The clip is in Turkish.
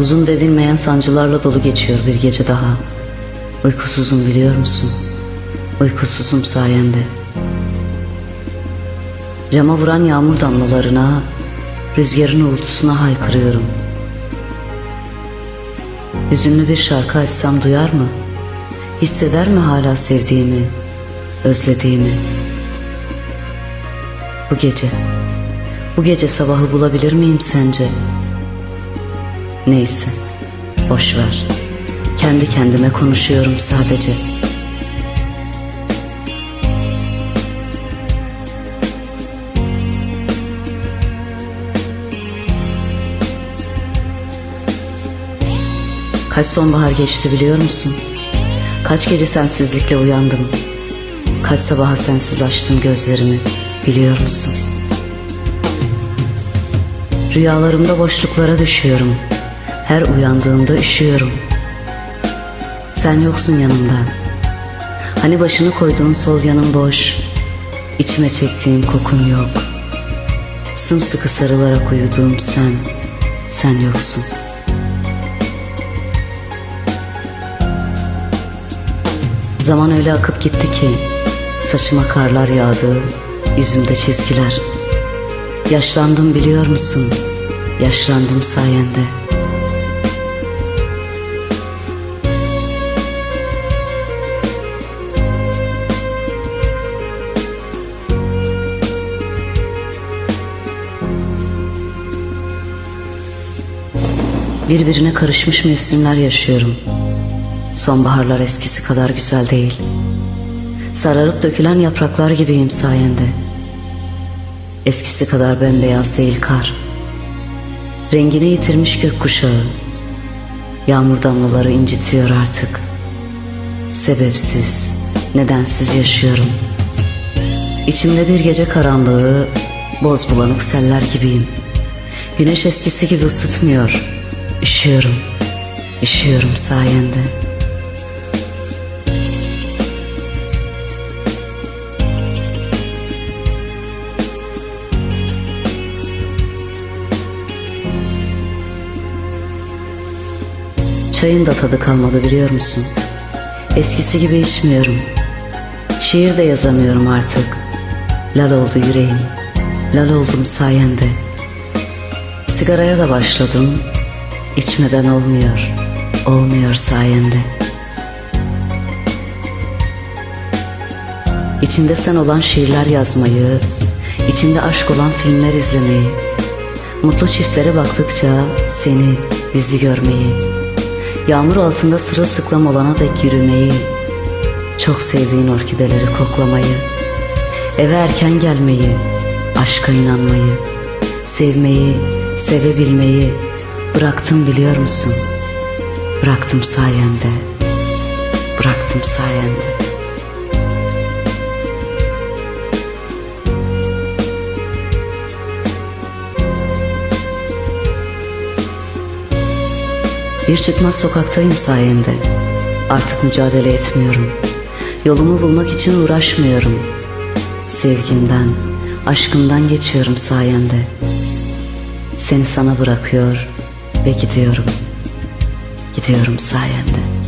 Uzun bedilmeyen sancılarla dolu geçiyor bir gece daha. Uykusuzum biliyor musun? Uykusuzum sayende. Cama vuran yağmur damlalarına, rüzgarın uğultusuna haykırıyorum. Hüzünlü bir şarkı açsam duyar mı? Hisseder mi hala sevdiğimi, özlediğimi? Bu gece, bu gece sabahı bulabilir miyim sence? Neyse, boş ver. Kendi kendime konuşuyorum sadece. Kaç sonbahar geçti biliyor musun? Kaç gece sensizlikle uyandım. Kaç sabaha sensiz açtım gözlerimi biliyor musun? Rüyalarımda boşluklara düşüyorum. Her uyandığımda üşüyorum. Sen yoksun yanımda. Hani başını koyduğun sol yanım boş. İçime çektiğim kokun yok. Sımsıkı sarılarak uyuduğum sen, sen yoksun. Zaman öyle akıp gitti ki saçıma karlar yağdı, yüzümde çizgiler. Yaşlandım biliyor musun? Yaşlandım sayende. Birbirine karışmış mevsimler yaşıyorum. Sonbaharlar eskisi kadar güzel değil. Sararıp dökülen yapraklar gibiyim sayende. Eskisi kadar bembeyaz değil kar. Rengini yitirmiş gökkuşağı. Yağmur damlaları incitiyor artık. Sebepsiz, nedensiz yaşıyorum. İçimde bir gece karanlığı, boz bulanık seller gibiyim. Güneş eskisi gibi ısıtmıyor. Üşüyorum, üşüyorum sayende. Çayın da tadı kalmadı biliyor musun? Eskisi gibi içmiyorum. Şiir de yazamıyorum artık. Lal oldu yüreğim. Lal oldum sayende. Sigaraya da başladım. İçmeden olmuyor. Olmuyor sayende. İçinde sen olan şiirler yazmayı, içinde aşk olan filmler izlemeyi, mutlu çiftlere baktıkça seni, bizi görmeyi, Yağmur altında sırılsıklam olana dek yürümeyi, çok sevdiğin orkideleri koklamayı, eve erken gelmeyi, aşka inanmayı, sevmeyi, sevebilmeyi bıraktım biliyor musun? Bıraktım sayende, bıraktım sayende. Bir çıkmaz sokaktayım sayende. Artık mücadele etmiyorum. Yolumu bulmak için uğraşmıyorum. Sevgimden, aşkımdan geçiyorum sayende. Seni sana bırakıyor ve gidiyorum. Gidiyorum sayende.